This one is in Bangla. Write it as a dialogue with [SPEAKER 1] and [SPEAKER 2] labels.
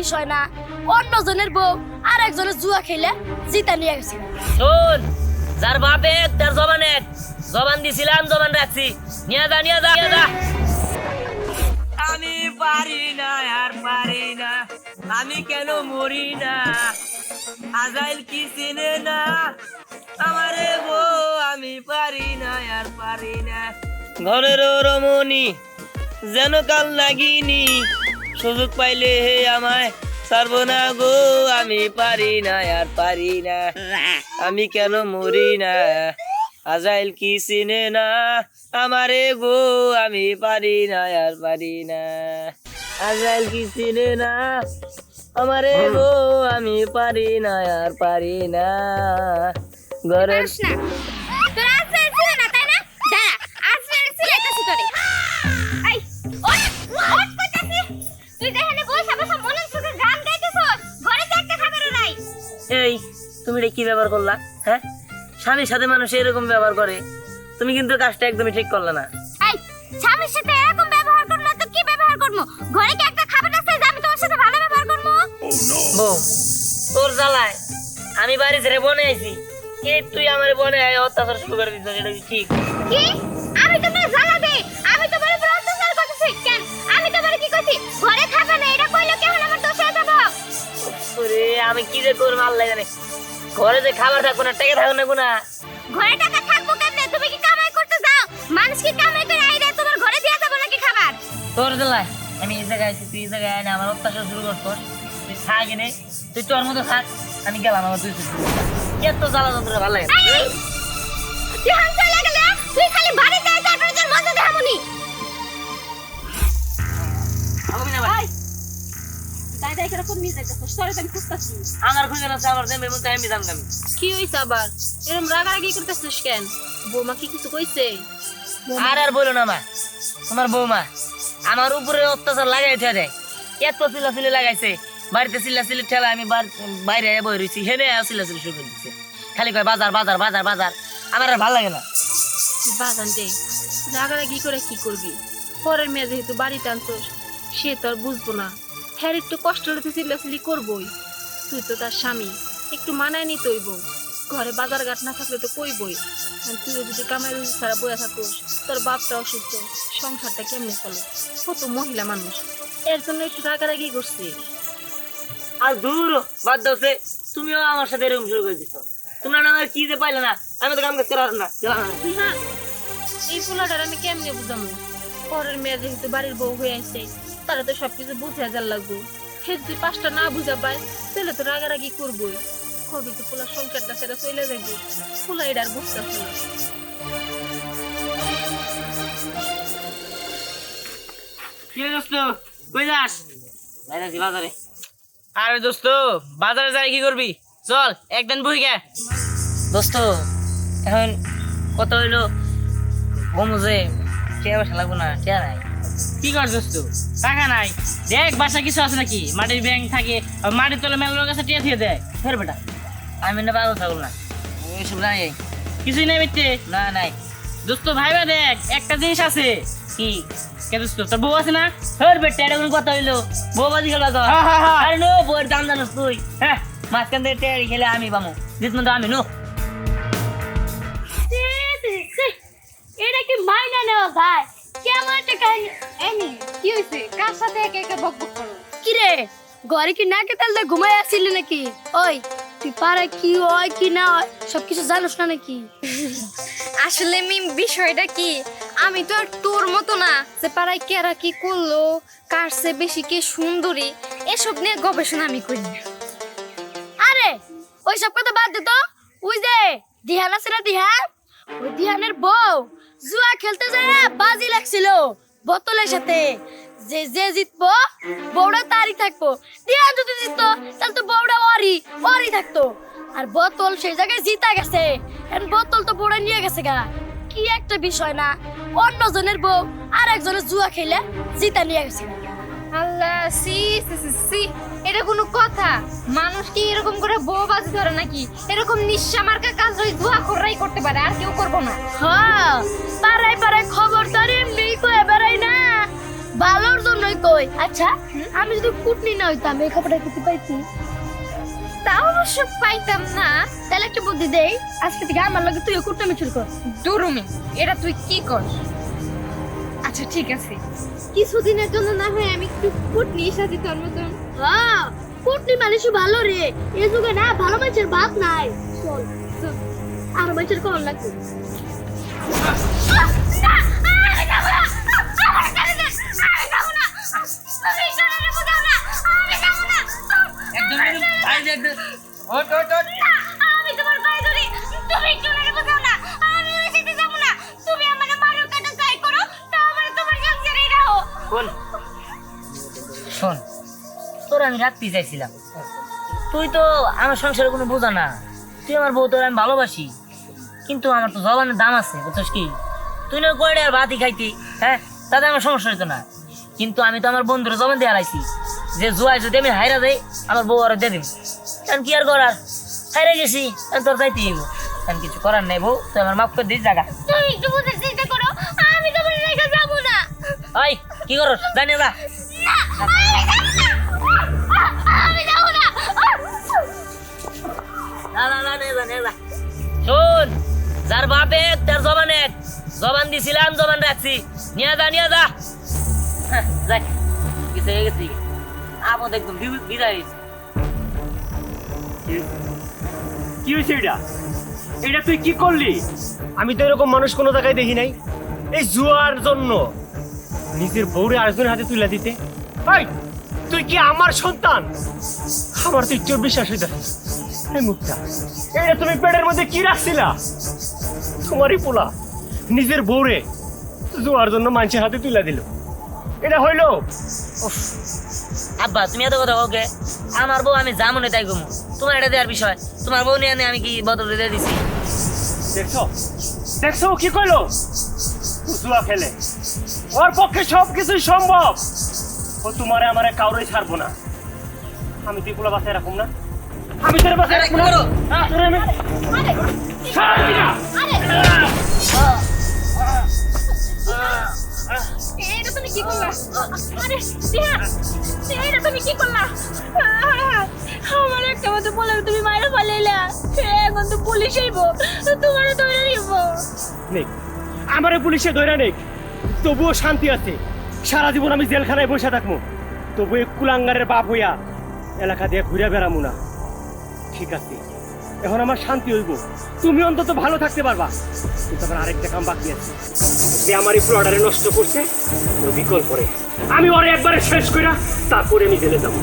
[SPEAKER 1] বিষয় না। অন্যজনের বউ আর একজনের জুয়া খেলে জিতা নিয়ে গেছে।
[SPEAKER 2] শোন যার বাপে তার জবান এক। জবান দিছিলাম জবান রাখছি। নিয়ে যা নিয়ে যা। নিয়ে যা। আমি পারি না আর পারি না। আমি কেন মরি না? আজাইল কি চিনে না? আমারে গো আমি পারি না আর পারি না। ঘরের রমণী যেন কাল লাগিনি সুযোগ পাইলে হে আমায় ছাড়বো না গো আমি পারি না আর পারি না আমি কেন মরি না আজাইল কি চিনে না আমারে গো আমি পারি না আর পারি না আজাইল কি চিনে না আমারে গো আমি পারি না আর পারি না ঘরের কি ব্যবহার করলা হ্যাঁ? স্বামীর সাথে মানুষ এরকম ব্যবহার করে তুমি কিন্তু কাজটা একদমই ঠিক করলে না।
[SPEAKER 3] স্বামীর সাথে এরকম ব্যবহার করব না তো কি ব্যবহার করব? ঘরে কি একটা খাবার আছে যে আমি তোমার সাথে ভালো ব্যবহার করব?
[SPEAKER 2] বউ তোর জ্বালায় আমি বাড়ি ছেড়ে বনে আইছি। কে তুই আমার বনে আয় অত্যাচার শুরু করে দিচ্ছ এটা কি ঠিক?
[SPEAKER 3] কি? আমি তোমার জ্বালা দে আমি তোমার উপর অত্যাচার করতেছি কেন? আমি তোমার কি কইছি ঘরে খাবে না এটা কইলো কেমন আমার দোষ যাব
[SPEAKER 2] ওরে আমি কি যে করব আল্লাহ জানে। ঘরে যে খাবার থাকব না টেকে থাকব না গুনা।
[SPEAKER 3] ঘরে টাকা থাকব কেমনে? তুমি কি কামাই করতে যাও? মানুষ কি কামাই করে আইরা তোমার ঘরে দিয়া যাব নাকি খাবার?
[SPEAKER 2] তোর জ্বালায় আমি এই জায়গায় আছি তুই এই জায়গায় আয় না আমার অত্যাচার শুরু তোর। তুই থাক এনে তুই তোর মতো থাক আমি গেলাম আমার তুই এত জ্বালা যন্ত্র ভালো লাগে
[SPEAKER 1] দাদা এখানে কোন মিস যাইতেছ তোরে আমি খুঁজতাছি।
[SPEAKER 2] আমার খুঁজে না আমার দেমের মধ্যে আমি জানলাম আমি
[SPEAKER 1] কি হইছে আবার? এরকম রাগারাগি করতেছিস কেন? বৌমা কি কিছু কইছে?
[SPEAKER 2] আর আর বলো না মা। তোমার বৌমা আমার উপরে অত্যাচার দেয় এত চিল্লাচিল্লি লাগাইছে। বাড়িতে চিল্লাচিল্লি ঠেলা আমি বাইরে বই রয়েছি হেনে চিল্লাচিল্লি শুরু করে দিচ্ছে খালি কয় বাজার বাজার বাজার বাজার। আমার আর ভালো লাগে না।
[SPEAKER 1] বাজান দে রাগারাগি করে কি করবি? পরের মেয়ে যেহেতু বাড়িতে আনছোস সে তো আর বুঝব না। হ্যাঁ একটু কষ্ট হলে চিল্লাচিল্লি করবই। তুই তো তার স্বামী একটু মানায় নিতে হইব ঘরে বাজার ঘাট না থাকলে তো কইবই। আর তুই যদি কামাই রুজি ছাড়া বয়ে থাকোস তোর বাপটা অসুস্থ সংসারটা কেমনে চলে? কত মহিলা মানুষ। এর জন্য একটু রাগারাগি করছে।
[SPEAKER 2] আর দূর বাদ দাওছে তুমিও আমার সাথে এরকম শুরু করে দিছো। তোমরা না আমার কি যে পাইলে না আমি তো কাম করতে পারলাম না
[SPEAKER 1] এই পোলাটার আমি কেমনে বুঝামু? পরের মেয়ে যেহেতু বাড়ির বউ হয়ে আসছে তারা তো সবকিছু বুঝে যার লাগবো। সে যদি পাঁচটা না বুঝা পায় তাহলে তো রাগারাগি করবোই। কবি তো পোলার সংসারটা সেটা চলে যাবে পোলা এটা আর বুঝতেছে না।
[SPEAKER 2] আরে দোস্ত বাজারে যাই কি করবি? চল একদিন বই গে। দোস্ত এখন কত হইল বমুজে টিয়া পয়সা লাগবো না টিয়া নাই।
[SPEAKER 4] কি করছিস তুই টাকা নাই। দেখ বাসা কিছু আছে নাকি? মাটির ব্যাংক থাকে মাটির তলে মেলার কাছে টিয়া দিয়ে দেয়
[SPEAKER 2] ফের বেটা। আমি না পাগল ছাগল না। এইসব নাই।
[SPEAKER 4] কিছুই নাই বেটে
[SPEAKER 2] না নাই।
[SPEAKER 4] দোস্ত ভাইবা দেখ একটা জিনিস আছে।
[SPEAKER 2] কি?
[SPEAKER 4] কে দোস্ত তোর বউ আছে না?
[SPEAKER 2] ফের বেটা এটা কোনো কথা হইল। বউ বাজি খেলা তো।
[SPEAKER 4] হা, হা, হা।
[SPEAKER 2] আরে নো বউয়ের দাম জানোস তুই। হ্যাঁ মাঝখান থেকে টেয়ারি খেলে আমি জিতমন তো আমি নো।
[SPEAKER 3] এটা কি মাইনা নেওয়া ভাই? কেমন একটা কাহিনী এনি কি হইছে? কার সাথে একা একা বক বক করো?
[SPEAKER 1] কি রে ঘরে কি নাকে তেল ঘুমাই আসছিলি নাকি? ওই তুই পাড়া কি হয় কি না হয় সবকিছু জানোস না নাকি?
[SPEAKER 3] আসলে মিম বিষয়টা কি? আমি তো আর তোর মতো না যে পাড়ায় কেরা কি করল কার সে বেশি কে সুন্দরী এসব নিয়ে গবেষণা আমি করি না।
[SPEAKER 1] আরে ওই সব কথা বাদ দে তো। ওই যে দিহান আছে না দিহান? ওই দিহানের বউ। জুয়া খেলতে যায় বাজি লাগছিল। বোতলের সাথে। যে যে জিতবো বউটা তারই থাকব। দিহান যদি জিততো, তাহলে তো বউটা ওরই ওরই থাকতো। আর বোতল সেই জায়গায় জিতা গেছে। বোতল তো বউটা নিয়ে গেছে গা। কি একটা বিষয় না? অন্যজনের বউ আর একজনের জুয়া খেলে জিতা নিয়ে গেছে
[SPEAKER 3] আল্লাহ সি সি সি। এটা কোনো কথা। মানুষ কি এরকম করে বউ বাজি ধরে নাকি? এরকম নিঃস্বা মার্কা কাজ ওই জুয়া কররাই করতে পারে আর কেউ করব না।
[SPEAKER 1] হ্যাঁ পাড়ায় পাড়ায় খবর তো আর এমনি কয়ে বেড়াই না। ভালোর জন্যই কই। আচ্ছা আমি যদি কুটনি না হইতাম এই খাবারটা খেতে পাইছি
[SPEAKER 3] তা অবশ্য পাইতাম না।
[SPEAKER 1] তাহলে একটা বুদ্ধি দেই। আজকে থেকে আমার লগে তুইও কুটনামি শুরু কর।
[SPEAKER 3] দুরুমি। এটা তুই কি কর? আচ্ছা ঠিক আছে। কিছুদিনের জন্য না হয় আমি একটু কুটনি সাথে তোর মতন
[SPEAKER 1] কুটনি মানুষই ভালো রে। এই যুগে না, ভালো মানুষের বাপ নাই। চল। আর মানুষের কম লাগবে।
[SPEAKER 2] শোন তোর আমি রাখতে চাইছিলাম। তুই তো আমার সংসারে কোনো বোঝা না। তুই আমার বউ তোর আমি ভালোবাসি। কিন্তু আমার তো জবানের দাম আছে বুঝছিস কি? তুই না কয়টা আর ভাতই খাইতি হ্যাঁ? তাতে আমার সমস্যা হইতো না। কিন্তু আমি তো আমার বন্ধুর জবান দিয়ে হারাইছি। যে জুয়াই যদি আমি হাইরা দেই আমার বউ আর দিয়ে দিম কারণ কি আর করার? হাইরা গেছি এখন তোর চাইতে হইব কারণ কিছু করার নেই বউ তুই আমার মাফ করে দিস জায়গা
[SPEAKER 3] তুমি একটু বোঝার চেষ্টা করো আমি তোমার রেখে যাব না।
[SPEAKER 2] ওই কি করো জানিয়ে যা।
[SPEAKER 3] না। আমি
[SPEAKER 2] শোন যার বাপ এক তার জবান এক জবান দিছিলাম জবান রাখছি। নিয়ে যা নিয়ে যা। হ্যাঁ, যাই। কিছু হয়ে গেছি। একদম বিদায় হয়েছে।
[SPEAKER 5] কি হয়েছে এটা? এটা তুই কি করলি? আমি তো এরকম মানুষ কোনো জায়গায় দেখি নাই। এই জুয়ার জন্য। নিজের বউরে আরেকজনের হাতে তুলে দিতে। ভাই তুই কি আমার সন্তান? আমার তো একটু বিশ্বাস হইতে এই মুখটা এটা তুমি পেটের মধ্যে কি রাখছিলা? তোমারই পোলা নিজের বউরে জুয়ার জন্য মানুষের হাতে তুলে দিল। এটা হইল?
[SPEAKER 2] আব্বা তুমি এত কথা ওকে আমার বউ আমি যা মনে তাই ঘুমো তোমার এটা দেওয়ার বিষয়। তোমার বউ নিয়ে আমি কি বদল দিয়ে দিছি?
[SPEAKER 5] দেখছ? দেখছ কি কইলো? জুয়া খেলে। ওর পক্ষে সব কিছুই সম্ভব। ও তোমারে আমারে কাউরে ছাড়বো না আমি তুই বাসায় রাখুম না আমি তোর বাসায় রাখব না
[SPEAKER 2] করো?
[SPEAKER 5] হ্যাঁ, তোরে আমি ছাড়বি না।
[SPEAKER 3] এটা তুমি কি করলা আরে দিহা এটা তুমি কি করলা আমার একটা মতো বলে তুমি মাইরা ফেলাইলা এখন তো পুলিশ আইবো তোমারে ধরে নিব
[SPEAKER 5] নেই আমারে পুলিশে ধরে নেই তবুও শান্তি আছে সারা জীবন আমি জেলখানায় বসে থাকব। তবু এই কুলাঙ্গারের বাপ হইয়া এলাকা দিয়ে ঘুরে বেড়ামু না। ঠিক আছে, এখন আমার শান্তি হইব। তুমি অন্তত ভালো থাকতে পারবা। কিন্তু আমার আরেকটা কাম বাকি আছে। যে আমার এই প্লটারে নষ্ট করছে বিকল্প আমি ওরে একবারে শেষ কইরা তারপরে আমি জেলে যাব।